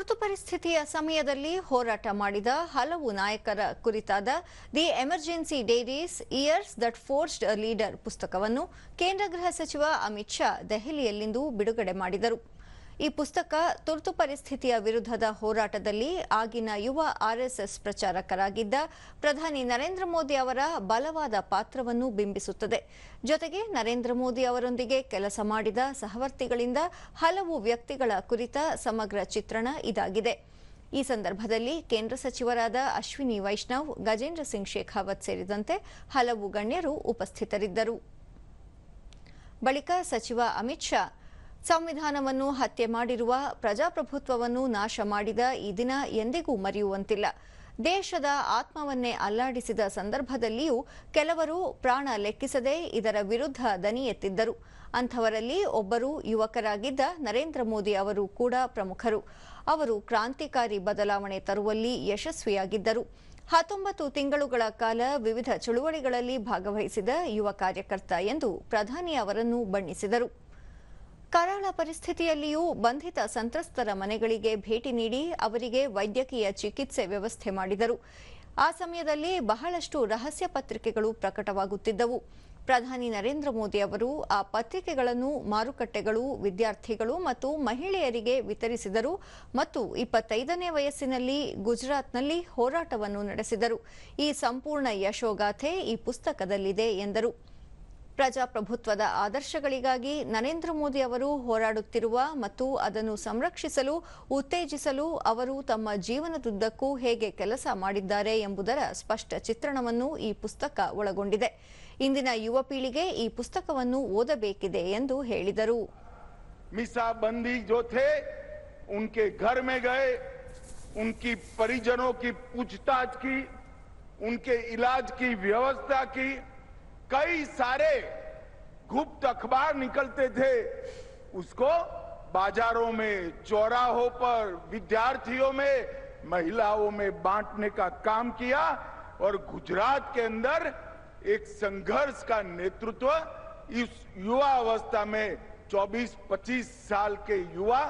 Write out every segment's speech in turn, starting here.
ತುರ್ತು ಪರಿಸ್ಥಿತಿಯ ಸಮಯದಲ್ಲಿ ಹೋರಾಟ ಮಾಡಿದ ಹಲವು ನಾಯಕರ ಕುರಿತಾದ the emergency diaries years that forced leader ಪುಸ್ತಕವನ್ನು ಕೇಂದ್ರ ಗೃಹ ಸಚಿವ ಅಮಿತ್ ಶಾ ದೆಹಲಿಯಲ್ಲಿಂದು ಬಿಡುಗಡೆ ಮಾಡಿದರು. ಈ ಪುಸ್ತಕ ತುರ್ತು ಪರಿಸ್ಥಿತಿಯ ವಿರುದ್ಧದ ಹೋರಾಟದಲ್ಲಿ ಆಗಿನ ಯುವ ಆರ್ಎಸ್ಎಸ್ ಪ್ರಚಾರಕರಾಗಿದ್ದ ಪ್ರಧಾನಿ ನರೇಂದ್ರ ಮೋದಿ ಅವರ ಬಲವಾದ ಪಾತ್ರವನ್ನು ಬಿಂಬಿಸುತ್ತದೆ. ಜೊತೆಗೆ ನರೇಂದ್ರ ಮೋದಿ ಅವರೊಂದಿಗೆ ಕೆಲಸ ಮಾಡಿದ ಸಹವರ್ತಿಗಳಿಂದ ಹಲವು ವ್ಯಕ್ತಿಗಳ ಕುರಿತ ಸಮಗ್ರ ಚಿತ್ರಣ ಇದಾಗಿದೆ. ಈ ಸಂದರ್ಭದಲ್ಲಿ ಕೇಂದ್ರ ಸಚಿವರಾದ ಅಶ್ವಿನಿ ವೈಷ್ಣವ್, ಗಜೇಂದ್ರ ಸಿಂಗ್ ಶೇಖಾವತ್ ಸೇರಿದಂತೆ ಹಲವು ಗಣ್ಯರು ಉಪಸ್ಥಿತರಿದ್ದರು. ಬಳಿಕ ಸಚಿವ ಅಮಿತ್ ಶಾ ಸಂವಿಧಾನವನ್ನು ಹತ್ಯೆ ಮಾಡಿರುವ ಪ್ರಜಾಪ್ರಭುತ್ವವನ್ನು ನಾಶ ಮಾಡಿದ ಈ ದಿನ ಎಂದಿಗೂ ಮರೆಯುವಂತಿಲ್ಲ. ದೇಶದ ಆತ್ಮವನ್ನೇ ಅಲ್ಲಾಡಿಸಿದ ಸಂದರ್ಭದಲ್ಲಿಯೂ ಕೆಲವರು ಪ್ರಾಣ ಲೆಕ್ಕಿಸದೆ ಇದರ ವಿರುದ್ಧ ದನಿ ಎತ್ತಿದ್ದರು. ಅಂಥವರಲ್ಲಿ ಒಬ್ಬರು ಯುವಕರಾಗಿದ್ದ ನರೇಂದ್ರ ಮೋದಿ ಅವರು ಕೂಡ ಪ್ರಮುಖರು. ಅವರು ಕ್ರಾಂತಿಕಾರಿ ಬದಲಾವಣೆ ತರುವಲ್ಲಿ ಯಶಸ್ವಿಯಾಗಿದ್ದರು. ಹತ್ತೊಂಬತ್ತು ತಿಂಗಳುಗಳ ಕಾಲ ವಿವಿಧ ಚಳುವಳಿಗಳಲ್ಲಿ ಭಾಗವಹಿಸಿದ ಯುವ ಕಾರ್ಯಕರ್ತ ಎಂದು ಪ್ರಧಾನಿ ಅವರನ್ನು ಬಣ್ಣಿಸಿದರು. ಕರಾಳ ಪರಿಸ್ಥಿತಿಯಲ್ಲಿಯೂ ಬಂಧಿತ ಸಂತ್ರಸ್ತರ ಮನೆಗಳಿಗೆ ಭೇಟಿ ನೀಡಿ ಅವರಿಗೆ ವೈದ್ಯಕೀಯ ಚಿಕಿತ್ಸೆ ವ್ಯವಸ್ಥೆ ಮಾಡಿದರು. ಆ ಸಮಯದಲ್ಲಿ ಬಹಳಷ್ಟು ರಹಸ್ಯ ಪತ್ರಿಕೆಗಳು ಪ್ರಕಟವಾಗುತ್ತಿದ್ದವು. ಪ್ರಧಾನಿ ನರೇಂದ್ರ ಮೋದಿ ಅವರು ಆ ಪತ್ರಿಕೆಗಳನ್ನು, ಮಾರುಕಟ್ಟೆಗಳು, ವಿದ್ಯಾರ್ಥಿಗಳು ಮತ್ತು ಮಹಿಳೆಯರಿಗೆ ವಿತರಿಸಿದರು ಮತ್ತು ಇಪ್ಪತ್ತೈದನೇ ವಯಸ್ಸಿನಲ್ಲಿ ಗುಜರಾತ್ನಲ್ಲಿ ಹೋರಾಟವನ್ನು ನಡೆಸಿದರು. ಈ ಸಂಪೂರ್ಣ ಯಶೋಗಾಥೆ ಈ ಪುಸ್ತಕದಲ್ಲಿದೆ ಎಂದರು. ಪ್ರಜಾಪ್ರಭುತ್ವದ ಆದರ್ಶಗಳಿಗಾಗಿ ನರೇಂದ್ರ ಮೋದಿ ಅವರು ಹೋರಾಡುತ್ತಿರುವ ಮತ್ತು ಅದನ್ನು ಸಂರಕ್ಷಿಸಲು, ಉತ್ತೇಜಿಸಲು ಅವರು ತಮ್ಮ ಜೀವನದುದ್ದಕ್ಕೂ ಹೇಗೆ ಕೆಲಸ ಮಾಡಿದ್ದಾರೆ ಎಂಬುದರ ಸ್ಪಷ್ಟ ಚಿತ್ರಣವನ್ನು ಈ ಪುಸ್ತಕ ಒಳಗೊಂಡಿದೆ. ಇಂದಿನ ಯುವ ಪೀಳಿಗೆ ಈ ಪುಸ್ತಕವನ್ನು ಓದಬೇಕಿದೆ ಎಂದು ಹೇಳಿದರು. ಮಿಸಾ ಬಂದಿ ಜೊತೆ ಉನ್ಕೆ ಘರ್ ಮೇ ಉನ್ಕಿ ಪರಿಜನೋ ಕಿ ಪೂಛತಾಛ್ ಕಿ, ಉನ್ಕೆ ಇಲಾಜ್ ಕಿ ವ್ಯವಸ್ಥಾ ಕಿ कई सारे गुप्त अखबार निकलते थे। उसको बाजारों में, चौराहों पर, विद्यार्थियों में, महिलाओं में बांटने का काम किया और गुजरात के अंदर एक संघर्ष का नेतृत्व इस युवा अवस्था में 24-25 साल के युवा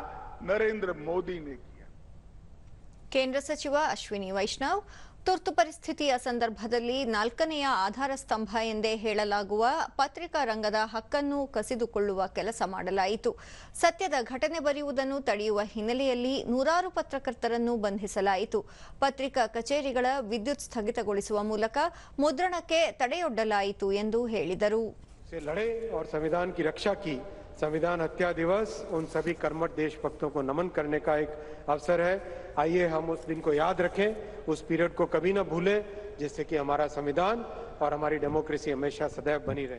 नरेंद्र मोदी ने किया। केंद्र सचिव अश्विनी वैष्णव ತುರ್ತು ಪರಿಸ್ಥಿತಿಯ ಸಂದರ್ಭದಲ್ಲಿ ನಾಲ್ಕನೆಯ ಆಧಾರ ಸ್ತಂಭ ಎಂದೇ ಹೇಳಲಾಗುವ ಪತ್ರಿಕಾ ರಂಗದ ಹಕ್ಕನ್ನು ಕಸಿದುಕೊಳ್ಳುವ ಕೆಲಸ ಮಾಡಲಾಯಿತು. ಸತ್ಯದ ಘಟನೆ ಬರೆಯುವುದನ್ನು ತಡೆಯುವ ಹಿನ್ನೆಲೆಯಲ್ಲಿ ನೂರಾರು ಪತ್ರಕರ್ತರನ್ನು ಬಂಧಿಸಲಾಯಿತು. ಪತ್ರಿಕಾ ಕಚೇರಿಗಳ ವಿದ್ಯುತ್ ಸ್ಥಗಿತಗೊಳಿಸುವ ಮೂಲಕ ಮುದ್ರಣಕ್ಕೆ ತಡೆಯೊಡ್ಡಲಾಯಿತು ಎಂದು ಹೇಳಿದರು. संविधान हत्या दिवस उन सभी कर्मठ देशभक्तों को नमन करने का एक अवसर है। आइए हम उस दिन को याद रखें, उस पीरियड को कभी ना भूलें, जिससे कि हमारा संविधान और हमारी डेमोक्रेसी हमेशा सदैव बनी रहे।